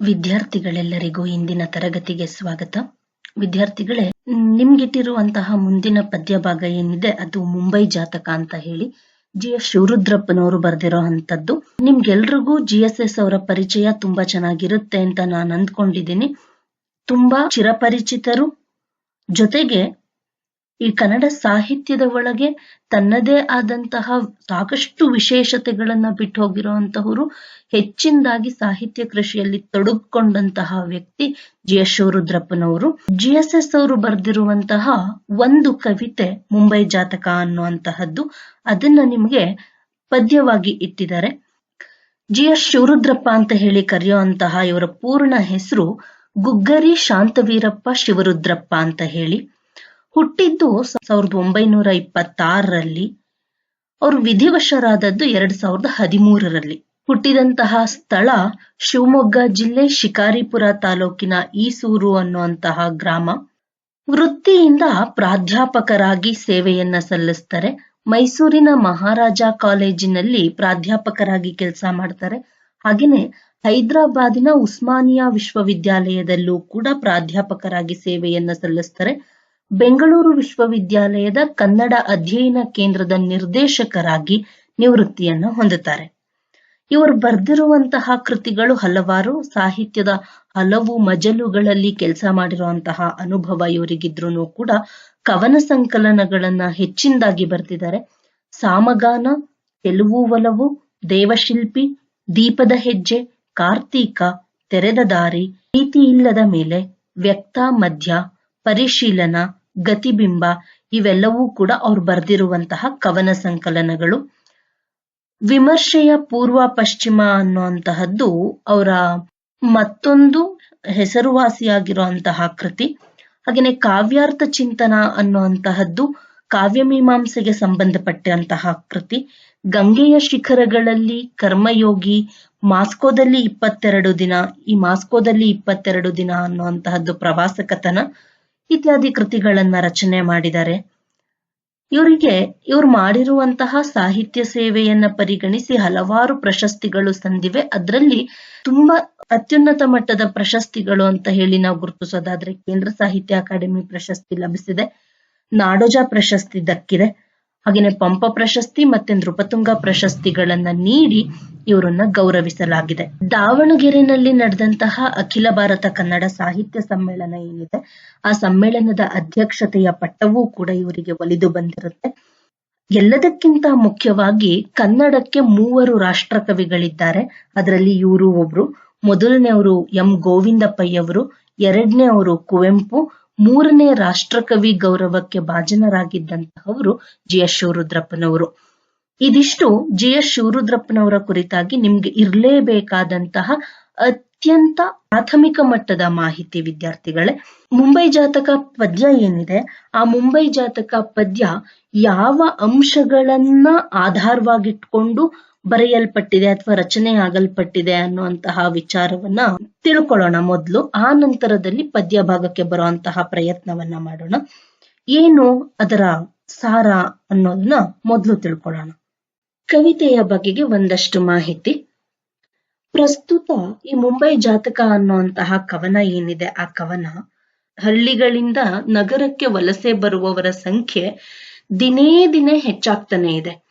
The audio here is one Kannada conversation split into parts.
ವಿದ್ಯಾರ್ಥಿಗಳೆಲ್ಲರಿಗೂ ಇಂದಿನ ತರಗತಿಗೆ ಸ್ವಾಗತ. ವಿದ್ಯಾರ್ಥಿಗಳೇ, ನಿಮ್ಗಿಟ್ಟಿರುವಂತಹ ಮುಂದಿನ ಪದ್ಯ ಭಾಗ ಏನಿದೆ, ಅದು ಮುಂಬೈ ಜಾತಕ ಅಂತ ಹೇಳಿ. ಜಿ ಎಸ್ ಶಿವರುದ್ರಪ್ಪನವರು ಬರೆದಿರೋ ಅಂತದ್ದು ನಿಮ್ಗೆಲ್ರಿಗೂ ಜಿ ಎಸ್ ಎಸ್ ಅವರ ಪರಿಚಯ ತುಂಬಾ ಚೆನ್ನಾಗಿರುತ್ತೆ ಅಂತ ನಾನು ಅಂದ್ಕೊಂಡಿದ್ದೀನಿ. ತುಂಬಾ ಚಿರಪರಿಚಿತರು. ಜೊತೆಗೆ ಈ ಕನ್ನಡ ಸಾಹಿತ್ಯದ ಒಳಗೆ ತನ್ನದೇ ಆದಂತಹ ಸಾಕಷ್ಟು ವಿಶೇಷತೆಗಳನ್ನ ಬಿಟ್ಟು ಹೋಗಿರುವಂತಹವರು ಹೆಚ್ಚಿನದಾಗಿ ಸಾಹಿತ್ಯ ಕೃಷಿಯಲ್ಲಿ ತೊಡಗಿಕೊಂಡಂತಹ ವ್ಯಕ್ತಿ ಜಿ ಎಸ್ ಶಿವರುದ್ರಪ್ಪನವರು ಜಿ ಎಸ್ ಎಸ್ ಅವರು ಬರೆದಿರುವಂತಹ ಒಂದು ಕವಿತೆ ಮುಂಬೈ ಜಾತಕ ಅನ್ನುವಂತಹದ್ದು, ಅದನ್ನ ನಿಮ್ಗೆ ಪದ್ಯವಾಗಿ ಇಟ್ಟಿದ್ದಾರೆ. ಜಿ ಎಸ್ ಶಿವರುದ್ರಪ್ಪ ಅಂತ ಹೇಳಿ ಕರೆಯುವಂತಹ ಇವರ ಪೂರ್ಣ ಹೆಸರು ಗುಗ್ಗರಿ ಶಾಂತವೀರಪ್ಪ ಶಿವರುದ್ರಪ್ಪ ಅಂತ ಹೇಳಿ. ಹುಟ್ಟಿದ್ದು ಸಾವಿರದ ಒಂಬೈನೂರ ಇಪ್ಪತ್ತಾರರಲ್ಲಿ. ಅವರು ವಿಧಿವಶರಾದದ್ದು ಎರಡ್ ಸಾವಿರದ ಹದಿಮೂರರಲ್ಲಿ. ಹುಟ್ಟಿದಂತಹ ಸ್ಥಳ ಶಿವಮೊಗ್ಗ ಜಿಲ್ಲೆ ಶಿಕಾರಿಪುರ ತಾಲೂಕಿನ ಈಸೂರು ಅನ್ನುವಂತಹ ಗ್ರಾಮ. ವೃತ್ತಿಯಿಂದ ಪ್ರಾಧ್ಯಾಪಕರಾಗಿ ಸೇವೆಯನ್ನ ಸಲ್ಲಿಸ್ತಾರೆ. ಮೈಸೂರಿನ ಮಹಾರಾಜ ಕಾಲೇಜಿನಲ್ಲಿ ಪ್ರಾಧ್ಯಾಪಕರಾಗಿ ಕೆಲಸ ಮಾಡ್ತಾರೆ. ಹಾಗೆಯೇ ಹೈದರಾಬಾದಿನ ಉಸ್ಮಾನಿಯಾ ವಿಶ್ವವಿದ್ಯಾಲಯದಲ್ಲೂ ಕೂಡ ಪ್ರಾಧ್ಯಾಪಕರಾಗಿ ಸೇವೆಯನ್ನ ಸಲ್ಲಿಸ್ತಾರೆ. ಬೆಂಗಳೂರು ವಿಶ್ವವಿದ್ಯಾಲಯದ ಕನ್ನಡ ಅಧ್ಯಯನ ಕೇಂದ್ರದ ನಿರ್ದೇಶಕರಾಗಿ ನಿವೃತ್ತಿಯನ್ನು ಹೊಂದುತ್ತಾರೆ. ಇವರು ಬರೆದಿರುವಂತಹ ಕೃತಿಗಳು ಹಲವಾರು, ಸಾಹಿತ್ಯದ ಹಲವು ಮಜಲುಗಳಲ್ಲಿ ಕೆಲಸ ಮಾಡಿರುವಂತಹ ಅನುಭವ ಇವರಿಗಿದ್ರು ಕೂಡ ಕವನ ಸಂಕಲನಗಳನ್ನ ಹೆಚ್ಚಿನದಾಗಿ ಬರ್ತಿದ್ದಾರೆ. ಸಾಮಗಾನ, ತೆಲುಗು ಒಲವು, ದೇವಶಿಲ್ಪಿ, ದೀಪದ ಹೆಜ್ಜೆ, ಕಾರ್ತೀಕ, ತೆರೆದ ದಾರಿ ಪ್ರೀತಿ ಇಲ್ಲದ ಮೇಲೆ ವ್ಯಕ್ತ, ಮಧ್ಯ, ಪರಿಶೀಲನ ಗತಿಬಿಂಬ ಇವೆಲ್ಲವೂ ಕೂಡ ಅವ್ರು ಬರೆದಿರುವಂತಹ ಕವನ ಸಂಕಲನಗಳು. ವಿಮರ್ಶೆಯ ಪೂರ್ವ ಪಶ್ಚಿಮ ಅನ್ನುವಂತಹದ್ದು ಅವರ ಮತ್ತೊಂದು ಹೆಸರುವಾಸಿಯಾಗಿರುವಂತಹ ಕೃತಿ. ಹಾಗೆಯೇ ಕಾವ್ಯಾರ್ಥ ಚಿಂತನ ಅನ್ನುವಂತಹದ್ದು ಕಾವ್ಯಮೀಮಾಂಸೆಗೆ ಸಂಬಂಧಪಟ್ಟಂತಹ ಕೃತಿ. ಗಂಗೆಯ ಶಿಖರಗಳಲ್ಲಿ ಕರ್ಮಯೋಗಿ ಮಾಸ್ಕೋದಲ್ಲಿ ಇಪ್ಪತ್ತೆರಡು ದಿನ, ಈ ಮಾಸ್ಕೋದಲ್ಲಿ ಇಪ್ಪತ್ತೆರಡು ದಿನ ಅನ್ನುವಂತಹದ್ದು ಪ್ರವಾಸ ಕಥನ ಇತ್ಯಾದಿ ಕೃತಿಗಳನ್ನ ರಚನೆ ಮಾಡಿದ್ದಾರೆ. ಇವರಿಗೆ ಇವ್ರು ಮಾಡಿರುವಂತಹ ಸಾಹಿತ್ಯ ಸೇವೆಯನ್ನ ಪರಿಗಣಿಸಿ ಹಲವಾರು ಪ್ರಶಸ್ತಿಗಳು ಸಂದಿವೆ. ಅದರಲ್ಲಿ ತುಂಬಾ ಅತ್ಯುನ್ನತ ಮಟ್ಟದ ಪ್ರಶಸ್ತಿಗಳು ಅಂತ ಹೇಳಿ ನಾವು ಗುರುತಿಸೋದಾದ್ರೆ ಕೇಂದ್ರ ಸಾಹಿತ್ಯ ಅಕಾಡೆಮಿ ಪ್ರಶಸ್ತಿ ಲಭಿಸಿದೆ. ನಾಡೋಜ ಪ್ರಶಸ್ತಿ ದಕ್ಕಿದೆ. ಹಾಗೆಯೇ ಪಂಪ ಪ್ರಶಸ್ತಿ ಮತ್ತೆ ನೃಪತುಂಗ ಪ್ರಶಸ್ತಿಗಳನ್ನ ನೀಡಿ ಇವರನ್ನ ಗೌರವಿಸಲಾಗಿದೆ. ದಾವಣಗೆರೆನಲ್ಲಿ ನಡೆದಂತಹ ಅಖಿಲ ಭಾರತ ಕನ್ನಡ ಸಾಹಿತ್ಯ ಸಮ್ಮೇಳನ ಏನಿದೆ, ಆ ಸಮ್ಮೇಳನದ ಅಧ್ಯಕ್ಷತೆಯ ಪಟ್ಟವೂ ಕೂಡ ಇವರಿಗೆ ಒಲಿದು ಬಂದಿರುತ್ತೆ. ಎಲ್ಲದಕ್ಕಿಂತ ಮುಖ್ಯವಾಗಿ ಕನ್ನಡಕ್ಕೆ ಮೂವರು ರಾಷ್ಟ್ರಕವಿಗಳಿದ್ದಾರೆ. ಅದರಲ್ಲಿ ಇವರು ಒಬ್ರು, ಮೊದಲನೆಯವರು ಎಂ ಗೋವಿಂದಪ್ಪಯ್ಯವರು ಎರಡನೇ ಅವರು ಕುವೆಂಪು ಮೂರನೇ ರಾಷ್ಟ್ರಕವಿ ಗೌರವಕ್ಕೆ ಭಾಜನರಾಗಿದ್ದಂತಹವರು ಜಿ ಎಸ್ ಶಿವರುದ್ರಪ್ಪನವರು. ಇದಿಷ್ಟು ಜಿ ಎಸ್ ಶಿವರುದ್ರಪ್ಪನವರ ಕುರಿತಾಗಿ ನಿಮ್ಗೆ ಇರಲೇಬೇಕಾದಂತಹ ಅತ್ಯಂತ ಪ್ರಾಥಮಿಕ ಮಟ್ಟದ ಮಾಹಿತಿ ವಿದ್ಯಾರ್ಥಿಗಳೇ. ಮುಂಬೈ ಜಾತಕ ಪದ್ಯ ಏನಿದೆ? ಆ ಮುಂಬೈ ಜಾತಕ ಪದ್ಯ ಯಾವ ಅಂಶಗಳನ್ನ ಆಧಾರವಾಗಿಟ್ಕೊಂಡು ಬರೆಯಲ್ಪಟ್ಟಿದೆ ಅಥವಾ ರಚನೆ ಆಗಲ್ಪಟ್ಟಿದೆ ಅನ್ನುವಂತಹ ವಿಚಾರವನ್ನ ತಿಳ್ಕೊಳ್ಳೋಣ ಮೊದಲು. ಆ ನಂತರದಲ್ಲಿ ಪದ್ಯ ಭಾಗಕ್ಕೆ ಬರುವಂತಹ ಪ್ರಯತ್ನವನ್ನ ಮಾಡೋಣ. ಏನು ಅದರ ಸಾರ ಅನ್ನೋದನ್ನ ಮೊದಲು ತಿಳ್ಕೊಳ್ಳೋಣ. ಕವಿತೆಯ ಬಗೆಗೆ ಒಂದಷ್ಟು ಮಾಹಿತಿ. ಪ್ರಸ್ತುತ ಈ ಮುಂಬೈ ಜಾತಕ ಅನ್ನುವಂತಹ ಕವನ ಏನಿದೆ, ಆ ಕವನ ಹಳ್ಳಿಗಳಿಂದ ನಗರಕ್ಕೆ ವಲಸೆ ಬರುವವರ ಸಂಖ್ಯೆ ದಿನೇ ದಿನೇ ಹೆಚ್ಚಾಗ್ತಾನೆ ಇದೆ.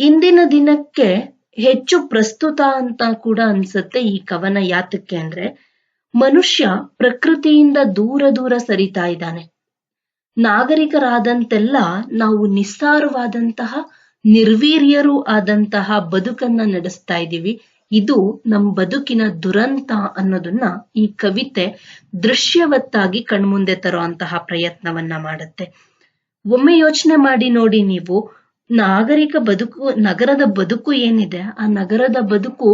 ಇಂದಿನ ದಿನಕ್ಕೆ ಹೆಚ್ಚು ಪ್ರಸ್ತುತ ಅಂತ ಕೂಡ ಅನ್ಸುತ್ತೆ ಈ ಕವನ ಯಾತಕ್ಕೆ ಅಂದ್ರೆ, ಮನುಷ್ಯ ಪ್ರಕೃತಿಯಿಂದ ದೂರ ದೂರ ಸರಿತಾ ಇದ್ದಾನೆ. ನಾಗರಿಕರಾದಂತೆಲ್ಲ ನಾವು ನಿಸ್ಸಾರವಾದಂತಹ ನಿರ್ವೀರ್ಯರು ಆದಂತಹ ಬದುಕನ್ನ ನಡೆಸ್ತಾ ಇದ್ದೀವಿ. ಇದು ನಮ್ ಬದುಕಿನ ದುರಂತ ಅನ್ನೋದನ್ನ ಈ ಕವಿತೆ ದೃಶ್ಯವತ್ತಾಗಿ ಕಣ್ಮುಂದೆ ತರುವಂತಹ ಪ್ರಯತ್ನವನ್ನ ಮಾಡುತ್ತೆ. ಒಮ್ಮೆ ಯೋಚನೆ ಮಾಡಿ ನೋಡಿ ನೀವು, ನಾಗರಿಕ ಬದುಕು, ನಗರದ ಬದುಕು ಏನಿದೆ, ಆ ನಗರದ ಬದುಕು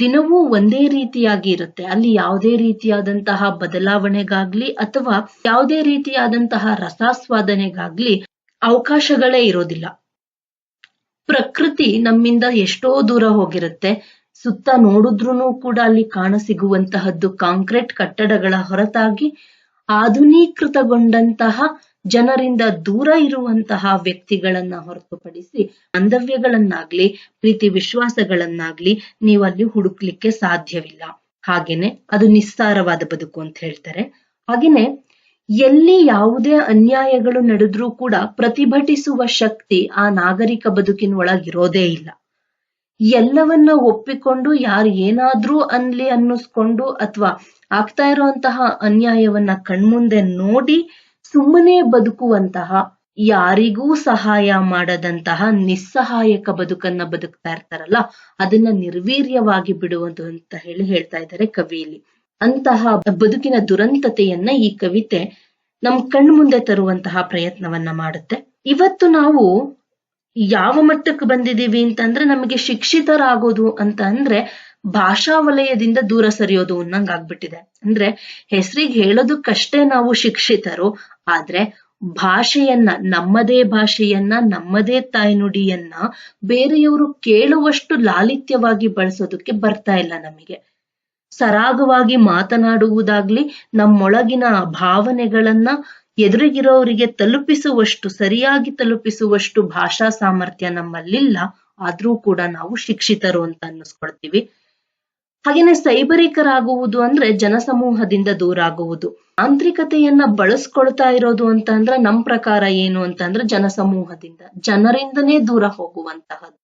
ದಿನವೂ ಒಂದೇ ರೀತಿಯಾಗಿ ಇರುತ್ತೆ. ಅಲ್ಲಿ ಯಾವುದೇ ರೀತಿಯಾದಂತಹ ಬದಲಾವಣೆಗಾಗ್ಲಿ ಅಥವಾ ಯಾವುದೇ ರೀತಿಯಾದಂತಹ ರಸಾಸ್ವಾದನೆಗಾಗ್ಲಿ ಅವಕಾಶಗಳೇ ಇರೋದಿಲ್ಲ. ಪ್ರಕೃತಿ ನಮ್ಮಿಂದ ಎಷ್ಟೋ ದೂರ ಹೋಗಿರುತ್ತೆ. ಸುತ್ತ ನೋಡಿದ್ರೂ ಕೂಡ ಅಲ್ಲಿ ಕಾಣಸಿಗುವಂತಹದ್ದು ಕಾಂಕ್ರೀಟ್ ಕಟ್ಟಡಗಳ ಹೊರತಾಗಿ ಆಧುನೀಕೃತಗೊಂಡಂತಹ ಜನರಿಂದ ದೂರ ಇರುವಂತಹ ವ್ಯಕ್ತಿಗಳನ್ನ ಹೊರತುಪಡಿಸಿ ಬಾಂಧವ್ಯಗಳನ್ನಾಗ್ಲಿ, ಪ್ರೀತಿ ವಿಶ್ವಾಸಗಳನ್ನಾಗ್ಲಿ ನೀವು ಅಲ್ಲಿ ಹುಡುಕ್ಲಿಕ್ಕೆ ಸಾಧ್ಯವಿಲ್ಲ. ಹಾಗೇನೆ ಅದು ನಿಸ್ಸಾರವಾದ ಬದುಕು ಅಂತ ಹೇಳ್ತಾರೆ. ಹಾಗೇನೆ ಎಲ್ಲಿ ಯಾವುದೇ ಅನ್ಯಾಯಗಳು ನಡೆದ್ರೂ ಕೂಡ ಪ್ರತಿಭಟಿಸುವ ಶಕ್ತಿ ಆ ನಾಗರಿಕ ಬದುಕಿನ ಒಳಗಿರೋದೇ ಇಲ್ಲ. ಎಲ್ಲವನ್ನ ಒಪ್ಪಿಕೊಂಡು ಯಾರು ಏನಾದ್ರೂ ಅನ್ಲಿ ಅನ್ನಿಸ್ಕೊಂಡು ಅಥವಾ ಆಗ್ತಾ ಇರುವಂತಹ ಅನ್ಯಾಯವನ್ನ ಕಣ್ಮುಂದೆ ನೋಡಿ ಸುಮ್ಮನೆ ಬದುಕುವಂತಹ ಯಾರಿಗೂ ಸಹಾಯ ಮಾಡದಂತಹ ನಿಸ್ಸಹಾಯಕ ಬದುಕನ್ನ ಬದುಕ್ತಾ ಇರ್ತಾರಲ್ಲ, ಅದನ್ನ ನಿರ್ವೀರ್ಯವಾಗಿ ಬಿಡುವುದು ಅಂತ ಹೇಳಿ ಹೇಳ್ತಾ ಇದ್ದಾರೆ ಕವಿಯಲ್ಲಿ. ಅಂತಹ ಬದುಕಿನ ದುರಂತತೆಯನ್ನ ಈ ಕವಿತೆ ನಮ್ ಕಣ್ಮುಂದೆ ತರುವಂತಹ ಪ್ರಯತ್ನವನ್ನ ಮಾಡುತ್ತೆ. ಇವತ್ತು ನಾವು ಯಾವ ಮಟ್ಟಕ್ಕೆ ಬಂದಿದೀವಿ ಅಂತಂದ್ರೆ ನಮಗೆ ಶಿಕ್ಷಿತರಾಗೋದು ಅಂತ ಅಂದ್ರೆ ಭಾಷಾ ವಲಯದಿಂದ ದೂರ ಸರಿಯೋದು ಅನ್ನಂಗ್ ಆಗ್ಬಿಟ್ಟಿದೆ. ಅಂದ್ರೆ ಹೆಸರಿಗೆ ಹೇಳೋದಕ್ಕಷ್ಟೇ ನಾವು ಶಿಕ್ಷಿತರು, ಆದ್ರೆ ಭಾಷೆಯನ್ನ, ನಮ್ಮದೇ ಭಾಷೆಯನ್ನ, ನಮ್ಮದೇ ತಾಯ್ನುಡಿಯನ್ನ ಬೇರೆಯವರು ಕೇಳುವಷ್ಟು ಲಾಲಿತ್ಯವಾಗಿ ಬಳಸೋದಕ್ಕೆ ಬರ್ತಾ ಇಲ್ಲ ನಮಗೆ. ಸರಾಗವಾಗಿ ಮಾತನಾಡುವುದಾಗ್ಲಿ ನಮ್ಮೊಳಗಿನ ಭಾವನೆಗಳನ್ನ ಎದುರಿಗಿರೋರಿಗೆ ತಲುಪಿಸುವಷ್ಟು, ಸರಿಯಾಗಿ ತಲುಪಿಸುವಷ್ಟು ಭಾಷಾ ಸಾಮರ್ಥ್ಯ ನಮ್ಮಲ್ಲಿಲ್ಲ. ಆದ್ರೂ ಕೂಡ ನಾವು ಶಿಕ್ಷಿತರು ಅಂತ ಅನ್ನಿಸ್ಕೊಳ್ತೀವಿ. ಹಾಗೇನೆ ಸೈಬರಿಕರಾಗುವುದು ಅಂದ್ರೆ ಜನಸಮೂಹದಿಂದ ದೂರ ಆಗುವುದು ತಾಂತ್ರಿಕತೆಯನ್ನ ಬಳಸ್ಕೊಳ್ತಾ ಇರೋದು ಅಂತ ಅಂದ್ರೆ ನಮ್ ಪ್ರಕಾರ ಏನು ಅಂತಂದ್ರೆ ಜನಸಮೂಹದಿಂದ, ಜನರಿಂದನೇ ದೂರ ಹೋಗುವಂತಹದ್ದು.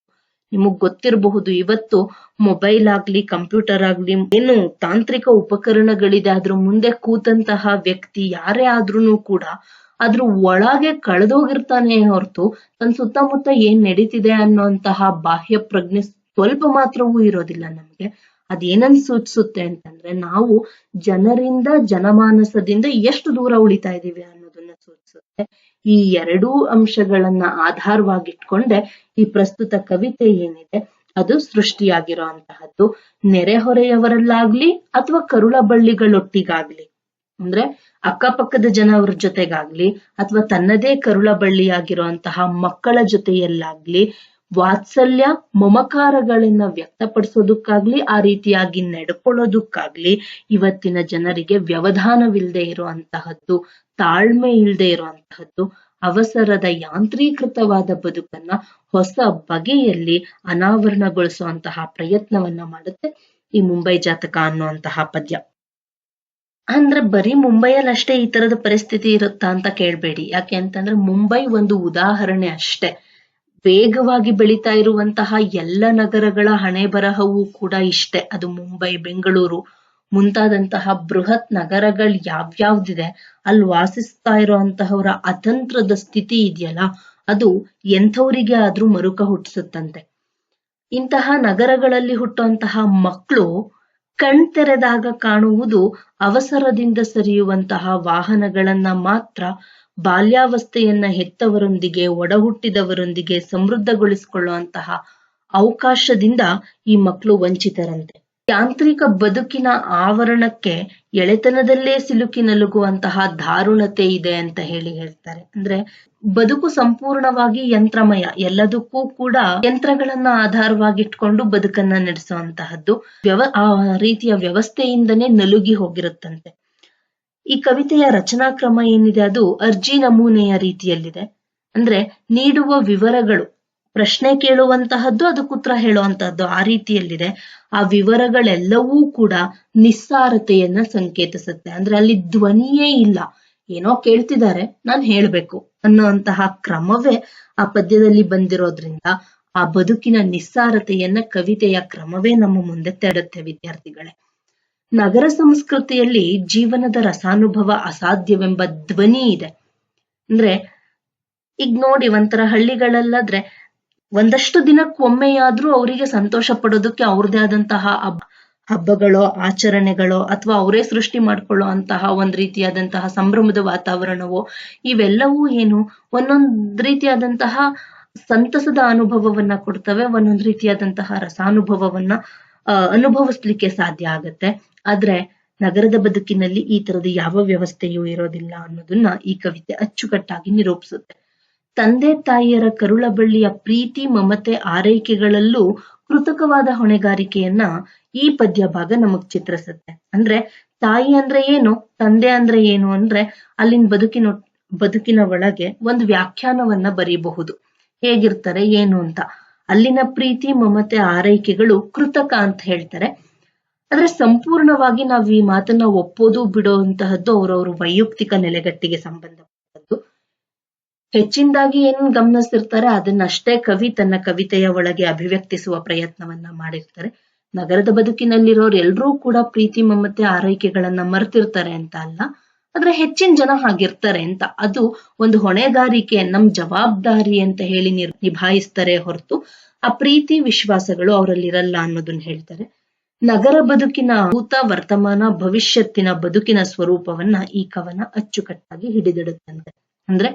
ನಿಮಗ್ ಗೊತ್ತಿರಬಹುದು, ಇವತ್ತು ಮೊಬೈಲ್ ಆಗ್ಲಿ, ಕಂಪ್ಯೂಟರ್ ಆಗ್ಲಿ, ಏನು ತಾಂತ್ರಿಕ ಉಪಕರಣಗಳಿದೆ ಅದ್ರ ಮುಂದೆ ಕೂತಂತಹ ವ್ಯಕ್ತಿ ಯಾರೇ ಆದ್ರೂನು ಕೂಡ ಅದ್ರ ಒಳಗೆ ಕಳೆದೋಗಿರ್ತಾನೆ ಹೊರತು ತನ್ನ ಸುತ್ತಮುತ್ತ ಏನ್ ನಡೀತಿದೆ ಅನ್ನೋಂತಹ ಬಾಹ್ಯ ಪ್ರಜ್ಞೆ ಸ್ವಲ್ಪ ಮಾತ್ರವೂ ಇರೋದಿಲ್ಲ ನಮ್ಗೆ. ಅದೇನನ್ ಸೂಚಿಸುತ್ತೆ ಅಂತಂದ್ರೆ ನಾವು ಜನರಿಂದ, ಜನಮಾನಸದಿಂದ ಎಷ್ಟು ದೂರ ಉಳಿತಾ ಇದ್ದೀವಿ ಅನ್ನೋದನ್ನ ಸೂಚಿಸುತ್ತೆ. ಈ ಎರಡೂ ಅಂಶಗಳನ್ನ ಆಧಾರವಾಗಿಟ್ಕೊಂಡೆ ಈ ಪ್ರಸ್ತುತ ಕವಿತೆ ಏನಿದೆ, ಅದು ಸೃಷ್ಟಿಯಾಗಿರೋ ಅಂತಹದ್ದು ನೆರೆಹೊರೆಯವರಲ್ಲಾಗ್ಲಿ ಅಥವಾ ಕರುಳ ಬಳ್ಳಿಗಳೊಟ್ಟಿಗಾಗ್ಲಿ, ಅಂದ್ರೆ ಅಕ್ಕಪಕ್ಕದ ಜನವರ ಜೊತೆಗಾಗ್ಲಿ, ಅಥವಾ ತನ್ನದೇ ಕರುಳ ಬಳ್ಳಿಯಾಗಿರುವಂತಹ ಮಕ್ಕಳ ಜೊತೆಯಲ್ಲಾಗ್ಲಿ ವಾತ್ಸಲ್ಯ, ಮಮಕಾರಗಳನ್ನ ವ್ಯಕ್ತಪಡಿಸೋದಕ್ಕಾಗ್ಲಿ, ಆ ರೀತಿಯಾಗಿ ನಡ್ಕೊಳ್ಳೋದಕ್ಕಾಗ್ಲಿ, ಇವತ್ತಿನ ಜನರಿಗೆ ವ್ಯವಧಾನವಿಲ್ಲದೆ ಇರುವಂತಹದ್ದು, ತಾಳ್ಮೆ ಇಲ್ಲದೆ ಇರುವಂತಹದ್ದು, ಅವಸರದ ಯಾಂತ್ರೀಕೃತವಾದ ಬದುಕನ್ನ ಹೊಸ ಬಗೆಯಲ್ಲಿ ಅನಾವರಣಗೊಳಿಸುವಂತಹ ಪ್ರಯತ್ನವನ್ನ ಮಾಡುತ್ತೆ ಈ ಮುಂಬೈ ಜಾತಕ ಅನ್ನುವಂತಹ ಪದ್ಯ. ಅಂದ್ರೆ ಬರೀ ಮುಂಬೈಯಲ್ಲಿ ಅಷ್ಟೇ ಈ ತರದ ಪರಿಸ್ಥಿತಿ ಇರುತ್ತಾ ಅಂತ ಕೇಳ್ಬೇಡಿ. ಯಾಕೆ ಅಂತಂದ್ರೆ ಮುಂಬೈ ಒಂದು ಉದಾಹರಣೆ ಅಷ್ಟೇ. ವೇಗವಾಗಿ ಬೆಳೀತಾ ಇರುವಂತಹ ಎಲ್ಲ ನಗರಗಳ ಹಣೆ ಬರಹವೂ ಕೂಡ ಇಷ್ಟೆ. ಅದು ಮುಂಬೈ, ಬೆಂಗಳೂರು ಮುಂತಾದಂತಹ ಬೃಹತ್ ನಗರಗಳು ಯಾವ್ಯಾವ್ದಿದೆ, ಅಲ್ಲಿ ವಾಸಿಸ್ತಾ ಇರುವಂತಹವರ ಅತಂತ್ರದ ಸ್ಥಿತಿ ಇದೆಯಲ್ಲ, ಅದು ಎಂಥವರಿಗೆ ಆದ್ರೂ ಮರುಕ ಹುಟ್ಟಿಸುತ್ತಂತೆ ಇಂತಹ ನಗರಗಳಲ್ಲಿ ಹುಟ್ಟುವಂತಹ ಮಕ್ಕಳು ಕಣ್ ತೆರೆದಾಗ ಕಾಣುವುದು ಅವಸರದಿಂದ ಸರಿಯುವಂತಹ ವಾಹನಗಳನ್ನ ಮಾತ್ರ ಬಾಲ್ಯಾವಸ್ಥೆಯನ್ನ ಹೆತ್ತವರೊಂದಿಗೆ, ಒಡಹುಟ್ಟಿದವರೊಂದಿಗೆ ಸಮೃದ್ಧಗೊಳಿಸಿಕೊಳ್ಳುವಂತಹ ಅವಕಾಶದಿಂದ ಈ ಮಕ್ಕಳು ವಂಚಿತರಂತೆ. ಯಾಂತ್ರಿಕ ಬದುಕಿನ ಆವರಣಕ್ಕೆ ಎಳೆತನದಲ್ಲೇ ಸಿಲುಕಿ ನಲುಗುವಂತಹ ದಾರುಣತೆ ಇದೆ ಅಂತ ಹೇಳಿ ಹೇಳ್ತಾರೆ. ಅಂದ್ರೆ ಬದುಕು ಸಂಪೂರ್ಣವಾಗಿ ಯಂತ್ರಮಯ, ಎಲ್ಲದಕ್ಕೂ ಕೂಡ ಯಂತ್ರಗಳನ್ನ ಆಧಾರವಾಗಿಟ್ಕೊಂಡು ಬದುಕನ್ನ ನಡೆಸುವಂತಹದ್ದು ವ್ಯವ, ಆ ರೀತಿಯ ವ್ಯವಸ್ಥೆಯಿಂದನೇ ನಲುಗಿ ಹೋಗಿರುತ್ತಂತೆ. ಈ ಕವಿತೆಯ ರಚನಾ ಕ್ರಮ ಏನಿದೆ ಅದು ಅರ್ಜಿ ನಮೂನೆಯ ರೀತಿಯಲ್ಲಿದೆ. ಅಂದ್ರೆ ನೀಡುವ ವಿವರಗಳು. ಪ್ರಶ್ನೆ ಕೇಳುವಂತಹದ್ದು, ಅದು ಕುತ್ರ ಹೇಳುವಂತಹದ್ದು ಆ ರೀತಿಯಲ್ಲಿದೆ. ಆ ವಿವರಗಳೆಲ್ಲವೂ ಕೂಡ ನಿಸ್ಸಾರತೆಯನ್ನ ಸಂಕೇತಿಸುತ್ತೆ. ಅಂದ್ರೆ ಅಲ್ಲಿ ಧ್ವನಿಯೇ ಇಲ್ಲ. ಏನೋ ಕೇಳ್ತಿದ್ದಾರೆ, ನಾನ್ ಹೇಳ್ಬೇಕು ಅನ್ನುವಂತಹ ಕ್ರಮವೇ ಆ ಪದ್ಯದಲ್ಲಿ ಬಂದಿರೋದ್ರಿಂದ ಆ ಬದುಕಿನ ನಿಸ್ಸಾರತೆಯನ್ನ ಕವಿತೆಯ ಕ್ರಮವೇ ನಮ್ಮ ಮುಂದೆ ತೆಡುತ್ತೆ, ವಿದ್ಯಾರ್ಥಿಗಳೇ. ನಗರ ಸಂಸ್ಕೃತಿಯಲ್ಲಿ ಜೀವನದ ರಸಾನುಭವ ಅಸಾಧ್ಯವೆಂಬ ಧ್ವನಿ ಇದೆ. ಅಂದ್ರೆ, ಈಗ ನೋಡಿ ಒಂಥರ ಹಳ್ಳಿಗಳಲ್ಲಾದ್ರೆ ಒಂದಷ್ಟು ದಿನಕ್ಕೊಮ್ಮೆಯಾದ್ರೂ ಅವರಿಗೆ ಸಂತೋಷ ಪಡೋದಕ್ಕೆ ಅವ್ರದೇ ಆದಂತಹ ಹಬ್- ಹಬ್ಬಗಳೋ, ಆಚರಣೆಗಳೋ ಅಥವಾ ಅವರೇ ಸೃಷ್ಟಿ ಮಾಡ್ಕೊಳ್ಳೋ ಅಂತಹ ಒಂದ್ ರೀತಿಯಾದಂತಹ ಸಂಭ್ರಮದ ವಾತಾವರಣವೋ, ಇವೆಲ್ಲವೂ ಏನು ಒಂದೊಂದ್ ರೀತಿಯಾದಂತಹ ಸಂತಸದ ಅನುಭವವನ್ನ ಕೊಡ್ತವೆ, ಒಂದೊಂದ್ ರೀತಿಯಾದಂತಹ ರಸಾನುಭವವನ್ನ ಅಹ್ ಅನುಭವಿಸ್ಲಿಕ್ಕೆ ಸಾಧ್ಯ ಆಗತ್ತೆ. ಆದ್ರೆ ನಗರದ ಬದುಕಿನಲ್ಲಿ ಈ ತರದ ಯಾವ ವ್ಯವಸ್ಥೆಯೂ ಇರೋದಿಲ್ಲ ಅನ್ನೋದನ್ನ ಈ ಕವಿತೆ ಅಚ್ಚುಕಟ್ಟಾಗಿ ನಿರೂಪಿಸುತ್ತೆ. ತಂದೆ ತಾಯಿಯರ ಕರುಳಬಳ್ಳಿಯ ಪ್ರೀತಿ, ಮಮತೆ, ಆರೈಕೆಗಳಲ್ಲೂ ಕೃತಕವಾದ ಹೊಣೆಗಾರಿಕೆಯನ್ನ ಈ ಪದ್ಯ ಭಾಗ ನಮಗ್ ಚಿತ್ರಿಸುತ್ತೆ. ಅಂದ್ರೆ ತಾಯಿ ಅಂದ್ರೆ ಏನು, ತಂದೆ ಅಂದ್ರೆ ಏನು ಅಂದ್ರೆ ಅಲ್ಲಿನ ಬದುಕಿನ ಬದುಕಿನ ಒಳಗೆ ಒಂದು ವ್ಯಾಖ್ಯಾನವನ್ನ ಬರೀಬಹುದು. ಹೇಗಿರ್ತಾರೆ, ಏನು ಅಂತ. ಅಲ್ಲಿನ ಪ್ರೀತಿ, ಮಮತೆ, ಆರೈಕೆಗಳು ಕೃತಕ ಅಂತ ಹೇಳ್ತಾರೆ. ಆದ್ರೆ ಸಂಪೂರ್ಣವಾಗಿ ನಾವು ಈ ಮಾತನ್ನ ಒಪ್ಪೋದು ಬಿಡುವಂತಹದ್ದು ಅವರವ್ರ ವೈಯಕ್ತಿಕ ನೆಲೆಗಟ್ಟಿಗೆ ಸಂಬಂಧಪಟ್ಟದ್ದು. ಹೆಚ್ಚಿನದಾಗಿ ಏನ್ ಗಮನಿಸ್ತಿರ್ತಾರೆ, ಅದನ್ನಷ್ಟೇ ಕವಿ ತನ್ನ ಕವಿತೆಯ ಒಳಗೆ ಅಭಿವ್ಯಕ್ತಿಸುವ ಪ್ರಯತ್ನವನ್ನ ಮಾಡಿರ್ತಾರೆ. ನಗರದ ಬದುಕಿನಲ್ಲಿರೋರು ಎಲ್ರೂ ಕೂಡ ಪ್ರೀತಿ, ಮಮತೆ, ಆರೈಕೆಗಳನ್ನ ಮರ್ತಿರ್ತಾರೆ ಅಂತ ಅಲ್ಲ, ಆದ್ರೆ ಹೆಚ್ಚಿನ ಜನ ಹಾಗಿರ್ತಾರೆ ಅಂತ. ಅದು ಒಂದು ಹೊಣೆಗಾರಿಕೆ, ನಮ್ ಜವಾಬ್ದಾರಿ ಅಂತ ಹೇಳಿ ನಿರ್- ನಿಭಾಯಿಸ್ತಾರೆ ಹೊರತು ಆ ಪ್ರೀತಿ, ವಿಶ್ವಾಸಗಳು ಅವರಲ್ಲಿರಲ್ಲ ಅನ್ನೋದನ್ನ ಹೇಳ್ತಾರೆ. ನಗರ ಬದುಕಿನ ಭೂತ ವರ್ತಮಾನ ಭವಿಷ್ಯತ್ತಿನ ಬದುಕಿನ ಸ್ವರೂಪವನ್ನ ಈ ಕವನ ಅಚ್ಚುಕಟ್ಟಾಗಿ ಹಿಡಿದಿಡುತ್ತಂತೆ. ಅಂದ್ರೆ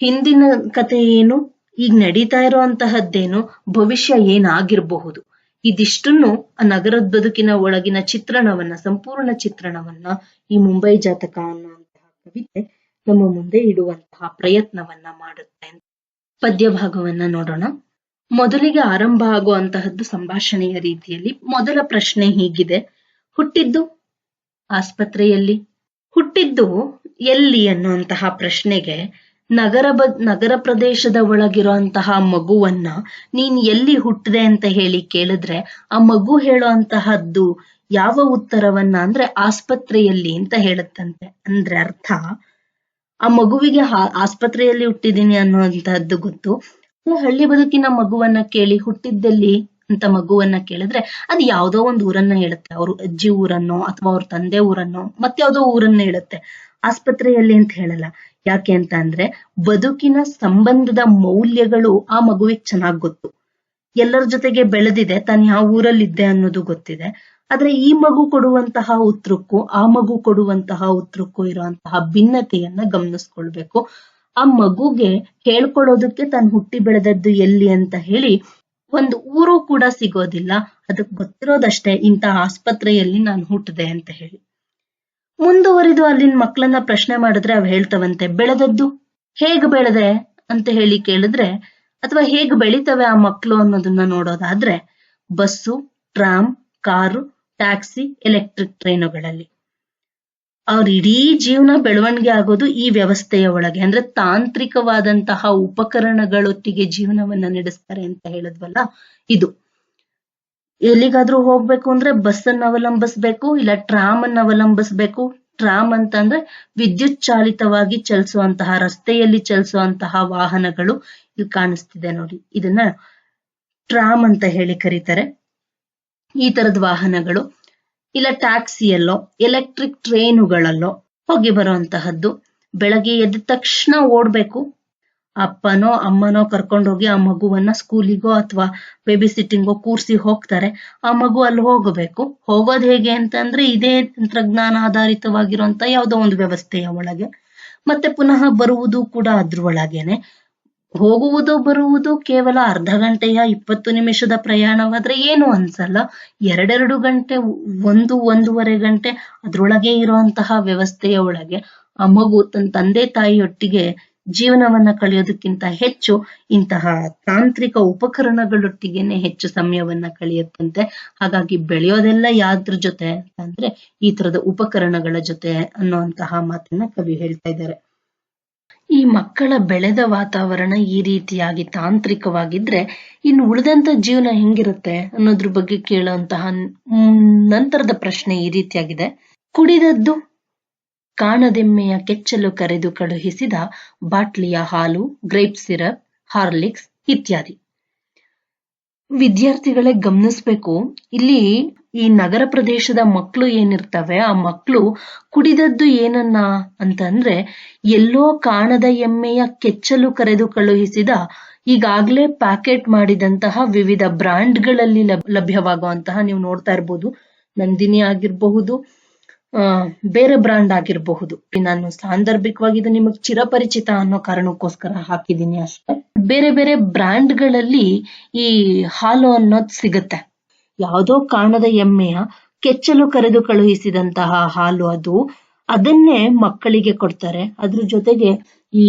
ಹಿಂದಿನ ಕತೆ ಏನು, ಈಗ ನಡೀತಾ ಇರುವಂತಹದ್ದೇನು, ಭವಿಷ್ಯ ಏನಾಗಿರಬಹುದು, ಇದಿಷ್ಟನ್ನು ಆ ನಗರದ ಬದುಕಿನ ಒಳಗಿನ ಚಿತ್ರಣವನ್ನ, ಸಂಪೂರ್ಣ ಚಿತ್ರಣವನ್ನ ಈ ಮುಂಬೈ ಜಾತಕ ಅನ್ನುವಂತಹ ಕವಿತೆ ನಮ್ಮ ಮುಂದೆ ಇಡುವಂತಹ ಪ್ರಯತ್ನವನ್ನ ಮಾಡುತ್ತೆ. ಪದ್ಯ ಭಾಗವನ್ನ ನೋಡೋಣ. ಮೊದಲಿಗೆ ಆರಂಭ ಆಗುವಂತಹದ್ದು ಸಂಭಾಷಣೆಯ ರೀತಿಯಲ್ಲಿ ಮೊದಲ ಪ್ರಶ್ನೆ ಹೀಗಿದೆ. ಹುಟ್ಟಿದ್ದು ಆಸ್ಪತ್ರೆಯಲ್ಲಿ? ಹುಟ್ಟಿದ್ದು ಎಲ್ಲಿ ಅನ್ನುವಂತಹ ಪ್ರಶ್ನೆಗೆ ನಗರ ಬ, ನಗರ ಪ್ರದೇಶದ ಒಳಗಿರುವಂತಹ ಮಗುವನ್ನ ನೀನ್ ಎಲ್ಲಿ ಹುಟ್ಟಿದೆ ಅಂತ ಹೇಳಿ ಕೇಳಿದ್ರೆ ಆ ಮಗು ಹೇಳುವಂತಹದ್ದು ಯಾವ ಉತ್ತರವನ್ನ ಅಂದ್ರೆ ಆಸ್ಪತ್ರೆಯಲ್ಲಿ ಅಂತ ಹೇಳುತ್ತಂತೆ. ಅಂದ್ರೆ ಅರ್ಥ, ಆ ಮಗುವಿಗೆ ಆಸ್ಪತ್ರೆಯಲ್ಲಿ ಹುಟ್ಟಿದೀನಿ ಅನ್ನುವಂತಹದ್ದು ಗೊತ್ತು. ಹಳ್ಳಿ ಬದುಕಿನ ಮಗುವನ್ನ ಕೇಳಿ, ಹುಟ್ಟಿದ್ದಲ್ಲಿ ಅಂತ ಮಗುವನ್ನ ಕೇಳಿದ್ರೆ ಅದು ಯಾವ್ದೋ ಒಂದು ಊರನ್ನ ಹೇಳುತ್ತೆ. ಅವ್ರ ಅಜ್ಜಿ ಊರನ್ನೋ ಅಥವಾ ಅವ್ರ ತಂದೆ ಊರನ್ನೋ ಮತ್ಯಾವ್ದೋ ಊರನ್ನ ಹೇಳುತ್ತೆ. ಆಸ್ಪತ್ರೆಯಲ್ಲಿ ಅಂತ ಹೇಳಲ್ಲ. ಯಾಕೆ ಅಂತ ಅಂದ್ರೆ ಬದುಕಿನ ಸಂಬಂಧದ ಮೌಲ್ಯಗಳು ಆ ಮಗುವಿಗೆ ಚೆನ್ನಾಗ್ ಗೊತ್ತು. ಎಲ್ಲರ ಜೊತೆಗೆ ಬೆಳೆದಿದೆ, ತಾನು ಯಾವ ಊರಲ್ಲಿದ್ದೆ ಅನ್ನೋದು ಗೊತ್ತಿದೆ. ಆದ್ರೆ ಈ ಮಗು ಕೊಡುವಂತಹ ಉತ್ತರಕ್ಕೂ, ಆ ಮಗು ಕೊಡುವಂತಹ ಉತ್ತರಕ್ಕೂ ಇರುವಂತಹ ಭಿನ್ನತೆಯನ್ನ ಗಮನಿಸ್ಕೊಳ್ಬೇಕು. ಆ ಮಗುಗೆ ಹೇಳ್ಕೊಡೋದಕ್ಕೆ ತಾನು ಹುಟ್ಟಿ ಬೆಳೆದದ್ದು ಎಲ್ಲಿ ಅಂತ ಹೇಳಿ ಒಂದು ಊರು ಕೂಡ ಸಿಗೋದಿಲ್ಲ. ಅದಕ್ಕೆ ಗೊತ್ತಿರೋದಷ್ಟೇ ಇಂಥ ಆಸ್ಪತ್ರೆಯಲ್ಲಿ ನಾನು ಹುಟ್ಟಿದೆ ಅಂತ ಹೇಳಿ. ಮುಂದುವರಿದು ಅಲ್ಲಿನ ಮಕ್ಕಳನ್ನ ಪ್ರಶ್ನೆ ಮಾಡಿದ್ರೆ ಅವ್ ಹೇಳ್ತವಂತೆ, ಬೆಳೆದದ್ದು ಹೇಗ್ ಬೆಳೆದೆ ಅಂತ ಹೇಳಿ ಕೇಳಿದ್ರೆ, ಅಥವಾ ಹೇಗ್ ಬೆಳಿತವೆ ಆ ಮಕ್ಕಳು ಅನ್ನೋದನ್ನ ನೋಡೋದಾದ್ರೆ, bus, tram, car, taxi, electric ಟ್ರೈನುಗಳಲ್ಲಿ. ಅವ್ರ ಇಡೀ ಜೀವನ ಬೆಳವಣಿಗೆ ಆಗೋದು ಈ ವ್ಯವಸ್ಥೆಯ ಒಳಗೆ. ಅಂದ್ರೆ ತಾಂತ್ರಿಕವಾದಂತಹ ಉಪಕರಣಗಳೊಟ್ಟಿಗೆ ಜೀವನವನ್ನ ನಡೆಸ್ತಾರೆ ಅಂತ ಹೇಳಿದ್ವಲ್ಲ, ಇದು. ಎಲ್ಲಿಗಾದ್ರೂ ಹೋಗ್ಬೇಕು ಅಂದ್ರೆ ಬಸ್ ಅನ್ನ ಅವಲಂಬಿಸ್ಬೇಕು, ಇಲ್ಲ ಟ್ರಾಮ್ ಅನ್ನ ಅವಲಂಬಿಸ್ಬೇಕು. ಟ್ರಾಮ್ ಅಂತ ಅಂದ್ರೆ ವಿದ್ಯುತ್ ಚಾಲಿತವಾಗಿ ಚಲಿಸುವಂತಹ, ರಸ್ತೆಯಲ್ಲಿ ಚಲಿಸುವಂತಹ ವಾಹನಗಳು ಇಲ್ಲಿ ಕಾಣಿಸ್ತಿದೆ ನೋಡಿ. ಇದನ್ನ ಟ್ರಾಮ್ ಅಂತ ಹೇಳಿ ಕರೀತಾರೆ. ಈ ತರದ ವಾಹನಗಳು. ಇಲ್ಲ ಟ್ಯಾಕ್ಸಿಯಲ್ಲೋ ಎಲೆಕ್ಟ್ರಿಕ್ ಟ್ರೈನುಗಳಲ್ಲೋ ಹೋಗಿ ಬರುವಂತಹದ್ದು. ಬೆಳಗ್ಗೆ ಎದ್ದ ತಕ್ಷಣ ಓಡ್ಬೇಕು. ಅಪ್ಪನೋ, ಅಮ್ಮನೋ ಕರ್ಕೊಂಡೋಗಿ ಆ ಮಗುವನ್ನ ಸ್ಕೂಲಿಗೋ ಅಥವಾ ಬೇಬಿ ಸಿಟ್ಟಿಂಗೋ ಕೂರ್ಸಿ ಹೋಗ್ತಾರೆ. ಆ ಮಗು ಅಲ್ಲಿ ಹೋಗಬೇಕು. ಹೋಗೋದು ಹೇಗೆ ಅಂತಂದ್ರೆ ಇದೇ ತಂತ್ರಜ್ಞಾನ ಆಧಾರಿತವಾಗಿರುವಂತ ಯಾವುದೋ ಒಂದು ವ್ಯವಸ್ಥೆಯ ಒಳಗೆ. ಮತ್ತೆ ಪುನಃ ಬರುವುದು ಕೂಡ ಅದ್ರ ಒಳಗೇನೆ ಹೋಗುವುದು ಬರುವುದು ಕೇವಲ ಅರ್ಧ ಗಂಟೆಯ ಇಪ್ಪತ್ತು ನಿಮಿಷದ ಪ್ರಯಾಣವಾದ್ರೆ ಏನು ಅನ್ಸಲ್ಲ? ಎರಡೆರಡು ಗಂಟೆ, ಒಂದು, ಒಂದೂವರೆ ಗಂಟೆ ಅದ್ರೊಳಗೆ ಇರುವಂತಹ ವ್ಯವಸ್ಥೆಯ ಒಳಗೆ ಆ ಮಗು ತನ್ನ ತಂದೆ ತಾಯಿಯೊಟ್ಟಿಗೆ ಜೀವನವನ್ನ ಕಳೆಯೋದಕ್ಕಿಂತ ಹೆಚ್ಚು ಇಂತಹ ತಾಂತ್ರಿಕ ಉಪಕರಣಗಳೊಟ್ಟಿಗೆನೆ ಹೆಚ್ಚು ಸಮಯವನ್ನ ಕಳೆಯುತ್ತಂತೆ. ಹಾಗಾಗಿ ಬೆಳೆಯೋದೆಲ್ಲ ಯಾವ್ದ್ರ ಜೊತೆ ಅಂದ್ರೆ ಈ ತರದ ಉಪಕರಣಗಳ ಜೊತೆ ಅನ್ನುವಂತಹ ಮಾತನ್ನ ಕವಿ ಹೇಳ್ತಾ ಇದ್ದಾರೆ. ಈ ಮಕ್ಕಳ ಬೆಳೆದ ವಾತಾವರಣ ಈ ರೀತಿಯಾಗಿ ತಾಂತ್ರಿಕವಾಗಿದ್ರೆ ಇನ್ನು ಉಳಿದಂತ ಜೀವನ ಹೆಂಗಿರುತ್ತೆ ಅನ್ನೋದ್ರ ಬಗ್ಗೆ ಕೇಳುವಂತಹ ನಂತರದ ಪ್ರಶ್ನೆ ಈ ರೀತಿಯಾಗಿದೆ. ಕುಡಿದದ್ದು, ಕಾಣದೆಮ್ಮೆಯ ಕೆಚ್ಚಲು ಕರೆದು ಕಳುಹಿಸಿದ ಬಾಟ್ಲಿಯ ಹಾಲು, ಗ್ರೇಪ್ ಸಿರಪ್, ಹಾರ್ಲಿಕ್ಸ್ ಇತ್ಯಾದಿ. ವಿದ್ಯಾರ್ಥಿಗಳೇ ಗಮನಿಸ್ಬೇಕು, ಇಲ್ಲಿ ಈ ನಗರ ಪ್ರದೇಶದ ಮಕ್ಕಳು ಏನಿರ್ತವೆ, ಆ ಮಕ್ಕಳು ಕುಡಿದದ್ದು ಏನನ್ನ ಅಂತಂದ್ರೆ ಎಲ್ಲೋ ಕಾಣದ ಎಮ್ಮೆಯ ಕೆಚ್ಚಲು ಕರೆದು ಕಳುಹಿಸಿದ, ಈಗಾಗ್ಲೇ ಪ್ಯಾಕೆಟ್ ಮಾಡಿದಂತಹ ವಿವಿಧ ಬ್ರ್ಯಾಂಡ್ಗಳಲ್ಲಿ ಲಭ್ಯವಾಗುವಂತಹ ನೀವು ನೋಡ್ತಾ ಇರ್ಬೋದು. ನಂದಿನಿ ಆಗಿರಬಹುದು ಬೇರೆ ಬ್ರಾಂಡ್ ಆಗಿರಬಹುದು. ನಾನು ಸಾಂದರ್ಭಿಕವಾಗಿ ಇದು ನಿಮಗೆ ಚಿರಪರಿಚಿತ ಅನ್ನೋ ಕಾರಣಕ್ಕೋಸ್ಕರ ಹಾಕಿದ್ದೀನಿ ಅಷ್ಟೇ. ಬೇರೆ ಬೇರೆ ಬ್ರ್ಯಾಂಡ್ಗಳಲ್ಲಿ ಈ ಹಾಲು ಅನ್ನೋದು ಸಿಗುತ್ತೆ. ಯಾವುದೋ ಕಾಣದ ಎಮ್ಮೆಯ ಕೆಚ್ಚಲು ಕರೆದು ಕಳುಹಿಸಿದಂತಹ ಹಾಲು ಅದು. ಅದನ್ನೇ ಮಕ್ಕಳಿಗೆ ಕೊಡ್ತಾರೆ. ಅದ್ರ ಜೊತೆಗೆ ಈ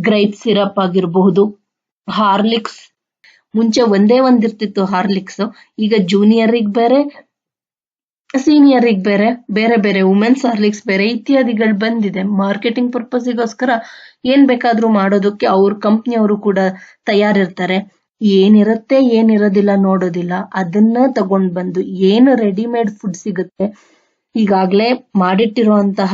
ಗ್ರೈಪ್ ಸಿರಪ್ ಆಗಿರಬಹುದು ಹಾರ್ಲಿಕ್ಸ್ ಮುಂಚೆ ಒಂದೇ ಒಂದಿರ್ತಿತ್ತು ಹಾರ್ಲಿಕ್ಸ್ ಈಗ ಜೂನಿಯರಿಗೆ ಬೇರೆ ಸೀನಿಯರಿಗೆ ಬೇರೆ ಬೇರೆ ಬೇರೆ ವುಮೆನ್ಸ್ ಹಾರ್ಲಿಕ್ಸ್ ಬೇರೆ ಇತ್ಯಾದಿಗಳು ಬಂದಿದೆ. ಮಾರ್ಕೆಟಿಂಗ್ ಪರ್ಪಸ್ಗೋಸ್ಕರ ಏನ್ ಬೇಕಾದ್ರೂ ಮಾಡೋದಕ್ಕೆ ಅವ್ರ ಕಂಪ್ನಿಯವರು ಕೂಡ ತಯಾರಿರ್ತಾರೆ. ಏನಿರತ್ತೆ ಏನಿರೋದಿಲ್ಲ ನೋಡೋದಿಲ್ಲ. ಅದನ್ನ ತಗೊಂಡ್ ಬಂದು ಏನು ರೆಡಿಮೇಡ್ ಫುಡ್ ಸಿಗುತ್ತೆ, ಈಗಾಗ್ಲೇ ಮಾಡಿಟ್ಟಿರುವಂತಹ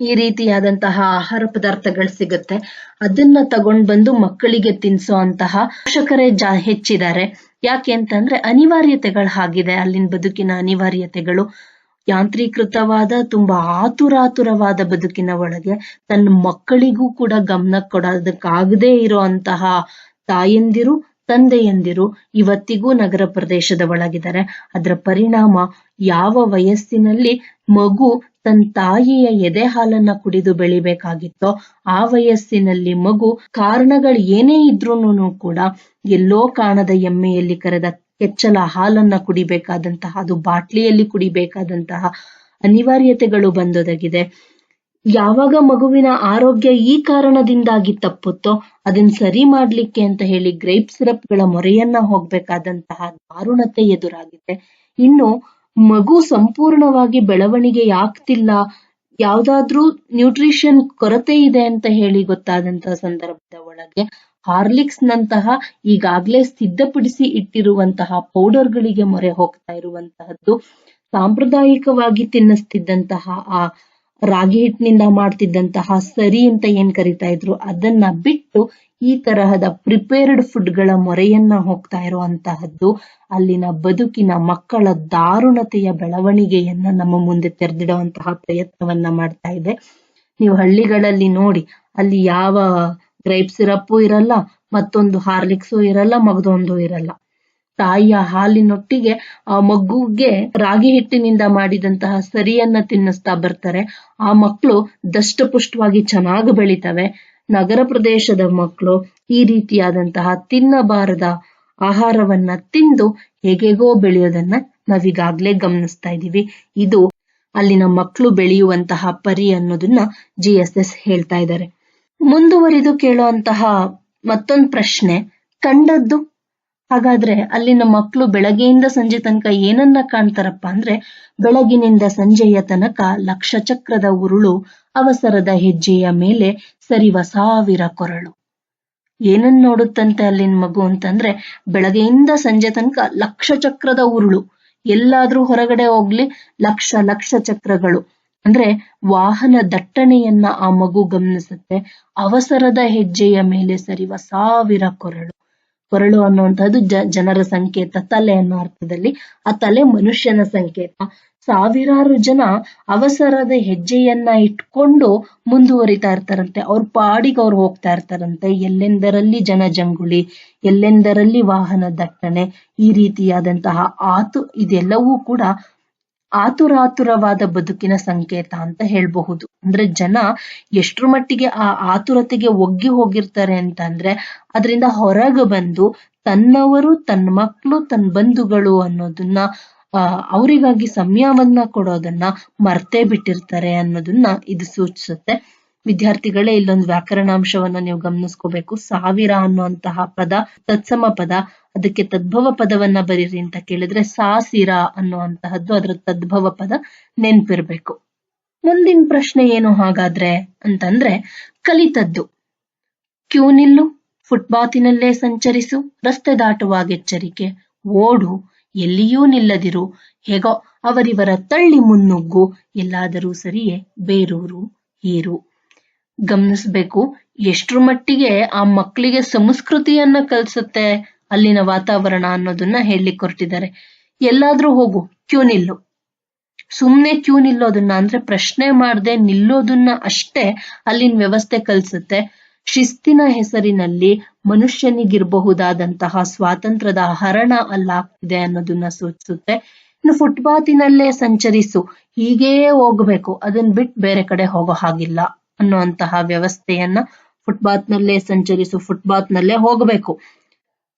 ಈ ರೀತಿಯಾದಂತಹ ಆಹಾರ ಪದಾರ್ಥಗಳು ಸಿಗುತ್ತೆ. ಅದನ್ನ ತಗೊಂಡ್ ಬಂದು ಮಕ್ಕಳಿಗೆ ತಿನ್ಸೋ ಅಂತಹ ಪೋಷಕರೇ ಜಾ ಹೆಚ್ಚಿದ್ದಾರೆ. ಯಾಕೆ ಅಂತಂದ್ರೆ ಅನಿವಾರ್ಯತೆಗಳು ಆಗಿದೆ ಅಲ್ಲಿನ ಬದುಕಿನ ಅನಿವಾರ್ಯತೆಗಳು. ಯಾಂತ್ರೀಕೃತವಾದ, ತುಂಬಾ ಆತುರಾತುರವಾದ ಬದುಕಿನ ಒಳಗೆ ತನ್ನ ಮಕ್ಕಳಿಗೂ ಕೂಡ ಗಮನ ಕೊಡೋದಕ್ಕಾಗದೇ ಇರೋ ಅಂತಹ ತಾಯಂದಿರು ತಂದೆಯಂದಿರು ಇವತ್ತಿಗೂ ನಗರ ಪ್ರದೇಶದ ಒಳಗಿದ್ದಾರೆ. ಅದರ ಪರಿಣಾಮ ಯಾವ ವಯಸ್ಸಿನಲ್ಲಿ ಮಗು ತನ್ನ ತಾಯಿಯ ಎದೆ ಹಾಲನ್ನ ಕುಡಿದು ಬೆಳಿಬೇಕಾಗಿತ್ತೋ ಆ ವಯಸ್ಸಿನಲ್ಲಿ ಮಗು ಕಾರಣಗಳು ಏನೇ ಇದ್ರೂನು ಕೂಡ ಎಲ್ಲೋ ಕಾಣದ ಎಮ್ಮೆಯಲ್ಲಿ ಕರೆದ ಕೆಚ್ಚಲ ಹಾಲನ್ನ ಕುಡಿಬೇಕಾದಂತಹ, ಅದು ಬಾಟ್ಲಿಯಲ್ಲಿ ಕುಡಿಬೇಕಾದಂತಹ ಅನಿವಾರ್ಯತೆಗಳು ಬಂದೊದಗಿದೆ. ಯಾವಾಗ ಮಗುವಿನ ಆರೋಗ್ಯ ಈ ಕಾರಣದಿಂದಾಗಿ ತಪ್ಪುತ್ತೋ ಅದನ್ನ ಸರಿ ಮಾಡ್ಲಿಕ್ಕೆ ಅಂತ ಹೇಳಿ ಗ್ರೇಪ್ ಸಿರಪ್ಗಳ ಮೊರೆಯನ್ನ ಹೋಗ್ಬೇಕಾದಂತಹ ದಾರುಣತೆ ಎದುರಾಗಿದೆ. ಇನ್ನು ಮಗು ಸಂಪೂರ್ಣವಾಗಿ ಬೆಳವಣಿಗೆ ಆಗ್ತಿಲ್ಲ, ಯಾವ್ದಾದ್ರೂ ನ್ಯೂಟ್ರಿಷನ್ ಕೊರತೆ ಇದೆ ಅಂತ ಹೇಳಿ ಗೊತ್ತಾದಂತಹ ಸಂದರ್ಭದ ಒಳಗೆ ಹಾರ್ಲಿಕ್ಸ್ ನಂತಹ ಈಗಾಗ್ಲೇ ಸಿದ್ಧಪಡಿಸಿ ಇಟ್ಟಿರುವಂತಹ ಪೌಡರ್ಗಳಿಗೆ ಮೊರೆ ಹೋಗ್ತಾ ಇರುವಂತಹದ್ದು ಸಾಂಪ್ರದಾಯಿಕವಾಗಿ ತಿನ್ನಿಸ್ತಿದ್ದಂತಹ ಆ ರಾಗಿ ಹಿಟ್ಟಿನಿಂದ ಮಾಡ್ತಿದ್ದಂತಹ ಸರಿ ಅಂತ ಏನ್ ಕರಿತಾ ಇದ್ರು, ಅದನ್ನ ಬಿಟ್ಟು ಈ ತರಹದ ಪ್ರಿಪೇರ್ಡ್ ಫುಡ್ಗಳ ಮೊರೆಯನ್ನ ಹೋಗ್ತಾ ಇರುವಂತಹದ್ದು, ಅಲ್ಲಿನ ಬದುಕಿನ ಮಕ್ಕಳ ದಾರುಣತೆಯ ಬೆಳವಣಿಗೆಯನ್ನ ನಮ್ಮ ಮುಂದೆ ತೆರೆದಿಡುವಂತಹ ಪ್ರಯತ್ನವನ್ನ ಮಾಡ್ತಾ ಇದೆ. ನೀವು ಹಳ್ಳಿಗಳಲ್ಲಿ ನೋಡಿ, ಅಲ್ಲಿ ಯಾವ ಗ್ರೈಪ್ ಸಿರಪ್ಪು ಇರಲ್ಲ, ಮತ್ತೊಂದು ಹಾರ್ಲಿಕ್ಸು ಇರಲ್ಲ, ಮಗದೊಂದು ಇರಲ್ಲ. ತಾಯಿಯ ಹಾಲಿನೊಟ್ಟಿಗೆ ಆ ಮಗುಗೆ ರಾಗಿ ಹಿಟ್ಟಿನಿಂದ ಮಾಡಿದಂತಹ ಸರಿಯನ್ನ ತಿನ್ನಿಸ್ತಾ ಬರ್ತಾರೆ. ಆ ಮಕ್ಕಳು ದಷ್ಟಪುಷ್ಟವಾಗಿ ಚೆನ್ನಾಗಿ ಬೆಳಿತವೆ. ನಗರ ಪ್ರದೇಶದ ಮಕ್ಕಳು ಈ ರೀತಿಯಾದಂತಹ ತಿನ್ನಬಾರದ ಆಹಾರವನ್ನ ತಿಂದು ಹೇಗೆಗೋ ಬೆಳೆಯೋದನ್ನ ನಾವೀಗಾಗ್ಲೇ ಗಮನಿಸ್ತಾ ಇದ್ದೀವಿ. ಇದು ಅಲ್ಲಿನ ಮಕ್ಕಳು ಬೆಳೆಯುವಂತಹ ಪರಿ ಅನ್ನೋದನ್ನ ಜಿ ಎಸ್ ಎಸ್ ಹೇಳ್ತಾ ಇದ್ದಾರೆ. ಮುಂದುವರಿದು ಕೇಳುವಂತಹ ಮತ್ತೊಂದು ಪ್ರಶ್ನೆ. ಕಂಡದ್ದು ಹಾಗಾದ್ರೆ ಅಲ್ಲಿನ ಮಕ್ಕಳು ಬೆಳಗ್ಗೆಯಿಂದ ಸಂಜೆ ತನಕ ಏನನ್ನ ಕಾಣ್ತಾರಪ್ಪ ಅಂದ್ರೆ ಬೆಳಗಿನಿಂದ ಸಂಜೆಯ ತನಕ ಲಕ್ಷ ಚಕ್ರದ ಉರುಳು ಅವಸರದ ಹೆಜ್ಜೆಯ ಮೇಲೆ ಸರಿವ ಸಾವಿರ ಕೊರಳು. ಏನನ್ ನೋಡುತ್ತಂತೆ ಅಲ್ಲಿನ ಮಗು ಅಂತಂದ್ರೆ ಬೆಳಗ್ಗೆಯಿಂದ ಸಂಜೆ ತನಕ ಲಕ್ಷ ಚಕ್ರದ ಉರುಳು. ಎಲ್ಲಾದ್ರೂ ಹೊರಗಡೆ ಹೋಗ್ಲಿ, ಲಕ್ಷ ಲಕ್ಷ ಚಕ್ರಗಳು. ಅಂದ್ರೆ ವಾಹನ ದಟ್ಟಣೆಯನ್ನ ಆ ಮಗು ಗಮನಿಸುತ್ತೆ. ಅವಸರದ ಹೆಜ್ಜೆಯ ಮೇಲೆ ಸರಿವ ಸಾವಿರ ಕೊರಳು. ಕೊರಳು ಅನ್ನುವಂಥದ್ದು ಜ, ಜನರ ಸಂಕೇತ, ತಲೆ ಅನ್ನೋ ಅರ್ಥದಲ್ಲಿ. ಆ ತಲೆ ಮನುಷ್ಯನ ಸಂಕೇತ. ಸಾವಿರಾರು ಜನ ಅವಸರದ ಹೆಜ್ಜೆಯನ್ನ ಇಟ್ಕೊಂಡು ಮುಂದುವರಿತಾ ಇರ್ತಾರಂತೆ. ಅವ್ರ ಪಾಡಿಗೆ ಅವ್ರು ಹೋಗ್ತಾ ಇರ್ತಾರಂತೆ. ಎಲ್ಲೆಂದರಲ್ಲಿ ಜನ ಜಂಗುಳಿ, ಎಲ್ಲೆಂದರಲ್ಲಿ ವಾಹನ ದಟ್ಟಣೆ, ಈ ರೀತಿಯಾದಂತಹ ಆತು ಇದೆಲ್ಲವೂ ಕೂಡ ಆತುರಾತುರವಾದ ಬದುಕಿನ ಸಂಕೇತ ಅಂತ ಹೇಳ್ಬಹುದು. ಅಂದ್ರೆ ಜನ ಎಷ್ಟ್ರ ಮಟ್ಟಿಗೆ ಆ ಆತುರತೆಗೆ ಒಗ್ಗಿ ಹೋಗಿರ್ತಾರೆ ಅಂತ ಅಂದ್ರೆ ಅದರಿಂದ ಹೊರಗೆ ಬಂದು ತನ್ನವರು, ತನ್ನ ಮಕ್ಕಳು ತನ್ನ ಬಂಧುಗಳು ಅನ್ನೋದನ್ನ ಅವರಿಗಾಗಿ ಸಮಯವನ್ನ ಕೊಡೋದನ್ನ ಮರ್ತೇ ಬಿಟ್ಟಿರ್ತಾರೆ ಅನ್ನೋದನ್ನ ಇದು ಸೂಚಿಸುತ್ತೆ. ವಿದ್ಯಾರ್ಥಿಗಳೇ ಇಲ್ಲೊಂದು ವ್ಯಾಕರಣಾಂಶವನ್ನ ನೀವು ಗಮನಿಸ್ಕೋಬೇಕು. ಸಾವಿರ ಅನ್ನುವಂತಹ ಪದ, ತತ್ಸಮ ಪದ, ಅದಕ್ಕೆ ತದ್ಭವ ಪದವನ್ನ ಬರೀರಿ ಅಂತ ಕೇಳಿದ್ರೆ ಸಾಸಿರ ಅನ್ನುವಂತಹದ್ದು ಅದರ ತದ್ಭವ ಪದ ನೆನ್ಪಿರ್ಬೇಕು. ಮುಂದಿನ ಪ್ರಶ್ನೆ ಏನು ಹಾಗಾದ್ರೆ ಅಂತಂದ್ರೆ, ಕಲಿತದ್ದು. ಕ್ಯೂ ನಿಲ್ಲು ಫುಟ್ಪಾತಿನಲ್ಲೇ ಸಂಚರಿಸು, ರಸ್ತೆ ದಾಟುವಾಗ ಎಚ್ಚರಿಕೆ, ಓಡು, ಎಲ್ಲಿಯೂ ನಿಲ್ಲದಿರು, ಹೇಗೋ ಅವರಿವರ ತಳ್ಳಿ ಮುನ್ನುಗ್ಗು, ಎಲ್ಲಾದರೂ ಸರಿಯೇ, ಬೇರೂರು ಹೀರು ಗಮನಿಸ್ಬೇಕು. ಎಷ್ಟ್ರ ಮಟ್ಟಿಗೆ ಆ ಮಕ್ಕಳಿಗೆ ಸಂಸ್ಕೃತಿಯನ್ನ ಕಲ್ಸುತ್ತೆ ಅಲ್ಲಿನ ವಾತಾವರಣ ಅನ್ನೋದನ್ನ ಹೇಳಿ ಕೊರ್ತಿದ್ದಾರೆ. ಎಲ್ಲಾದ್ರೂ ಹೋಗು, ಕ್ಯೂ ನಿಲ್ಲು. ಸುಮ್ನೆ ಕ್ಯೂ ನಿಲ್ಲೋದನ್ನ ಅಂದ್ರೆ ಪ್ರಶ್ನೆ ಮಾಡದೆ ನಿಲ್ಲೋದನ್ನ ಅಷ್ಟೇ ಅಲ್ಲಿನ ವ್ಯವಸ್ಥೆ ಕಲ್ಸುತ್ತೆ. ಶಿಸ್ತಿನ ಹೆಸರಿನಲ್ಲಿ ಮನುಷ್ಯನಿಗಿರಬಹುದಾದಂತಹ ಸ್ವಾತಂತ್ರ್ಯದ ಹರಣ ಅಲ್ಲಾಗ್ತಿದೆ ಅನ್ನೋದನ್ನ ಸೂಚಿಸುತ್ತೆ. ಇನ್ನು ಫುಟ್ಪಾತಿನಲ್ಲೇ ಸಂಚರಿಸು, ಹೀಗೇ ಹೋಗ್ಬೇಕು. ಅದನ್ನ ಬಿಟ್ಟು ಬೇರೆ ಕಡೆ ಹೋಗೋ ಹಾಗಿಲ್ಲ. ಅನ್ನುವಂತಹ ವ್ಯವಸ್ಥೆಯನ್ನ ಫುಟ್ಪಾತ್ ನಲ್ಲೇ ಸಂಚರಿಸು ಫುಟ್ಪಾತ್ ನಲ್ಲೇ ಹೋಗಬೇಕು.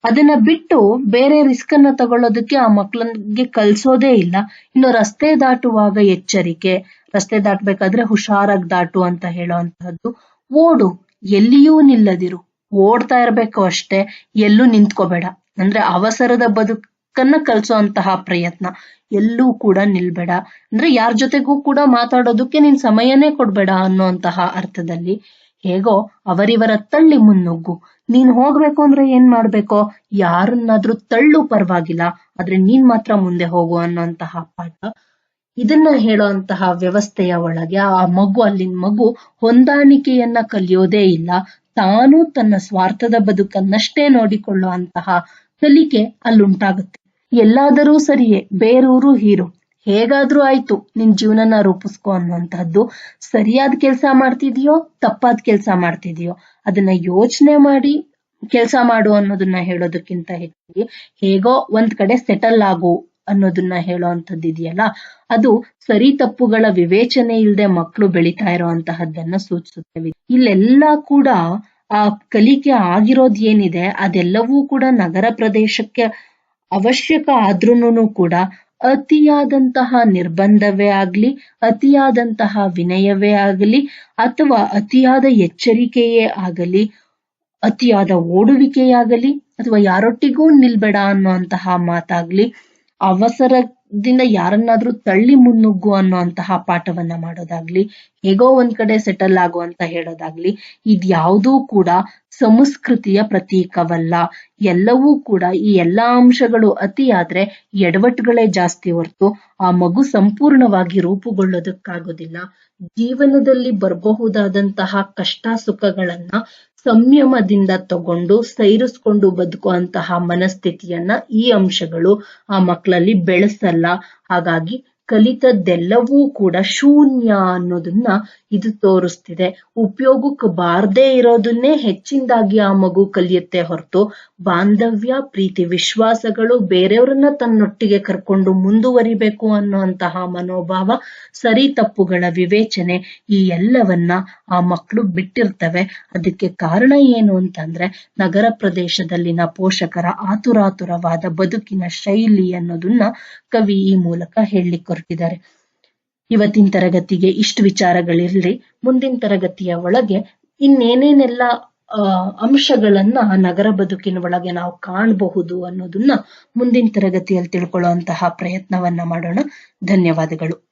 ಅದನ್ನ ಬಿಟ್ಟು ಬೇರೆ ರಿಸ್ಕ್ ಅನ್ನ ತಗೊಳ್ಳೋದಕ್ಕೆ ಆ ಮಕ್ಕಳಿಗೆ ಕಲ್ಸೋದೇ ಇಲ್ಲ. ಇನ್ನು ರಸ್ತೆ ದಾಟುವಾಗ ಎಚ್ಚರಿಕೆ, ರಸ್ತೆ ದಾಟಬೇಕಾದ್ರೆ ಹುಷಾರಾಗಿ ದಾಟು ಅಂತ ಹೇಳುವಂತಹದ್ದು. ಓಡು, ಎಲ್ಲಿಯೂ ನಿಲ್ಲದಿರು. ಓಡ್ತಾ ಇರ್ಬೇಕು ಅಷ್ಟೇ, ಎಲ್ಲೂ ನಿಂತ್ಕೋಬೇಡ. ಅಂದ್ರೆ ಅವಸರದ ಬದುಕನ್ನ ಕಲ್ಸೋಂತಹ ಪ್ರಯತ್ನ. ಎಲ್ಲೂ ಕೂಡ ನಿಲ್ಬೇಡ. ಅಂದ್ರೆ ಯಾರ ಜೊತೆಗೂ ಕೂಡ ಮಾತಾಡೋದಕ್ಕೆ ನೀನ್ ಸಮಯನೇ ಕೊಡ್ಬೇಡ ಅನ್ನುವಂತಹ ಅರ್ಥದಲ್ಲಿ. ಹೇಗೋ ಅವರಿವರ ತಳ್ಳಿ ಮುನ್ನುಗ್ಗು. ನೀನ್ ಹೋಗ್ಬೇಕು ಅಂದ್ರೆ ಏನ್ ಮಾಡ್ಬೇಕೋ? ಯಾರನ್ನಾದ್ರೂ ತಳ್ಳು ಪರವಾಗಿಲ್ಲ. ಆದ್ರೆ ನೀನ್ ಮಾತ್ರ ಮುಂದೆ ಹೋಗು ಅನ್ನೋಂತಹ ಪಾಠ. ಇದನ್ನ ಹೇಳುವಂತಹ ವ್ಯವಸ್ಥೆಯ ಒಳಗೆ ಆ ಮಗು, ಅಲ್ಲಿನ ಮಗು ಹೊಂದಾಣಿಕೆಯನ್ನ ಕಲಿಯೋದೇ ಇಲ್ಲ. ತಾನು ತನ್ನ ಸ್ವಾರ್ಥದ ಬದುಕನ್ನಷ್ಟೇ ನೋಡಿಕೊಳ್ಳುವಂತಹ ಕಲಿಕೆ ಅಲ್ಲುಂಟಾಗುತ್ತೆ. ಎಲ್ಲಾದರೂ ಸರಿಯೇ, ಬೇರೂರು ಹೀರು. ಹೇಗಾದ್ರೂ ಆಯ್ತು, ನಿನ್ ಜೀವನನ ರೂಪಿಸ್ಕೊ ಅನ್ನುವಂತಹದ್ದು. ಸರಿಯಾದ ಕೆಲಸ ಮಾಡ್ತಿದ್ಯೋ, ತಪ್ಪಾದ ಕೆಲಸ ಮಾಡ್ತಿದ್ಯೋ, ಅದನ್ನ ಯೋಚನೆ ಮಾಡಿ ಕೆಲಸ ಮಾಡು ಅನ್ನೋದನ್ನ ಹೇಳೋದಕ್ಕಿಂತ ಹೆಚ್ಚಾಗಿ ಹೇಗೋ ಒಂದ್ ಕಡೆ ಸೆಟಲ್ ಆಗು ಅನ್ನೋದನ್ನ ಹೇಳೋವಂಥದ್ದು ಇದೆಯಲ್ಲ? ಅದು ಸರಿ ತಪ್ಪುಗಳ ವಿವೇಚನೆ ಇಲ್ಲದೆ ಮಕ್ಕಳು ಬೆಳೀತಾ ಇರೋಂತಹದ್ದನ್ನ ಸೂಚಿಸುತ್ತೇವೆ ಇಲ್ಲೆಲ್ಲ ಕೂಡ ಆ ಕಲಿಕೆ ಆಗಿರೋದ್ ಏನಿದೆ, ಅದೆಲ್ಲವೂ ಕೂಡ ನಗರ ಪ್ರದೇಶಕ್ಕೆ ಅವಶ್ಯಕ ಆದ್ರೂನು ಕೂಡ ಅತಿಯಾದಂತಹ ನಿರ್ಬಂಧವೇ ಆಗ್ಲಿ, ಅತಿಯಾದಂತಹ ವಿನಯವೇ ಆಗಲಿ, ಅಥವಾ ಅತಿಯಾದ ಎಚ್ಚರಿಕೆಯೇ ಆಗಲಿ, ಅತಿಯಾದ ಓಡುವಿಕೆಯಾಗಲಿ, ಅಥವಾ ಯಾರೊಟ್ಟಿಗೂ ನಿಲ್ಬೇಡ ಅನ್ನುವಂತಹ ಮಾತಾಗ್ಲಿ ಅವಸರದಿಂದ ಯಾರನ್ನಾದ್ರೂ ತಳ್ಳಿ ಮುನ್ನುಗ್ಗು ಅನ್ನುವಂತಹ ಪಾಠವನ್ನ ಮಾಡೋದಾಗ್ಲಿ, ಹೇಗೋ ಒಂದ್ ಕಡೆ ಸೆಟಲ್ ಆಗು ಅಂತ ಹೇಳೋದಾಗ್ಲಿ ಇದ್ಯಾವುದೂ ಕೂಡ ಸಂಸ್ಕೃತಿಯ ಪ್ರತೀಕವಲ್ಲ. ಎಲ್ಲವೂ ಕೂಡ ಈ ಎಲ್ಲಾ ಅಂಶಗಳು ಅತಿಯಾದ್ರೆ ಎಡವಟ್ಟುಗಳೇ ಜಾಸ್ತಿ ಹೊರತು ಆ ಮಗು ಸಂಪೂರ್ಣವಾಗಿ ರೂಪುಗೊಳ್ಳೋದಕ್ಕಾಗೋದಿಲ್ಲ. ಜೀವನದಲ್ಲಿ ಬರಬಹುದಾದಂತಹ ಕಷ್ಟ ಸುಖಗಳನ್ನ ಸಂಯಮದಿಂದ ತಗೊಂಡು ಸೈರಿಸ್ಕೊಂಡು ಬದುಕುವಂತಹ ಮನಸ್ಥಿತಿಯನ್ನ ಈ ಅಂಶಗಳು ಆ ಮಕ್ಕಳಲ್ಲಿ ಬೆಳೆಸಲ್ಲ. ಹಾಗಾಗಿ ಕಲಿತದ್ದೆಲ್ಲವೂ ಕೂಡ ಶೂನ್ಯ ಅನ್ನೋದನ್ನ ಇದು ತೋರಿಸ್ತಿದೆ. ಉಪಯೋಗಕ್ಕೆ ಬಾರದೇ ಇರೋದನ್ನೇ ಹೆಚ್ಚಿನದಾಗಿ ಆ ಮಗು ಕಲಿಯುತ್ತೆ ಹೊರತು ಬಾಂಧವ್ಯ, ಪ್ರೀತಿ, ವಿಶ್ವಾಸಗಳು ಬೇರೆಯವ್ರನ್ನ ತನ್ನೊಟ್ಟಿಗೆ ಕರ್ಕೊಂಡು ಮುಂದುವರಿಬೇಕು ಅನ್ನುವಂತಹ ಮನೋಭಾವ, ಸರಿ ತಪ್ಪುಗಳ ವಿವೇಚನೆ ಈ ಎಲ್ಲವನ್ನ ಆ ಮಕ್ಕಳು ಬಿಟ್ಟಿರ್ತವೆ. ಅದಕ್ಕೆ ಕಾರಣ ಏನು ಅಂತಂದ್ರೆ ನಗರ ಪ್ರದೇಶದಲ್ಲಿನ ಪೋಷಕರ ಆತುರಾತುರವಾದ ಬದುಕಿನ ಶೈಲಿ ಅನ್ನೋದನ್ನ ಕವಿ ಈ ಮೂಲಕ ಹೇಳಲಿಕ್ಕೆ ಹೊರಟಿದ್ದಾರೆ ಇವತ್ತಿನ ತರಗತಿಗೆ ಇಷ್ಟು ವಿಚಾರಗಳಿರಲಿ, ಮುಂದಿನ ತರಗತಿಯ ಒಳಗೆ ಇನ್ನೇನೇನೆಲ್ಲ ಅಂಶಗಳನ್ನ ನಗರ ಬದುಕಿನ ಒಳಗೆ ನಾವು ಕಾಣಬಹುದು ಅನ್ನೋದನ್ನ ಮುಂದಿನ ತರಗತಿಯಲ್ಲಿ ತಿಳ್ಕೊಳ್ಳುವಂತಹ ಪ್ರಯತ್ನವನ್ನ ಮಾಡೋಣ. ಧನ್ಯವಾದಗಳು.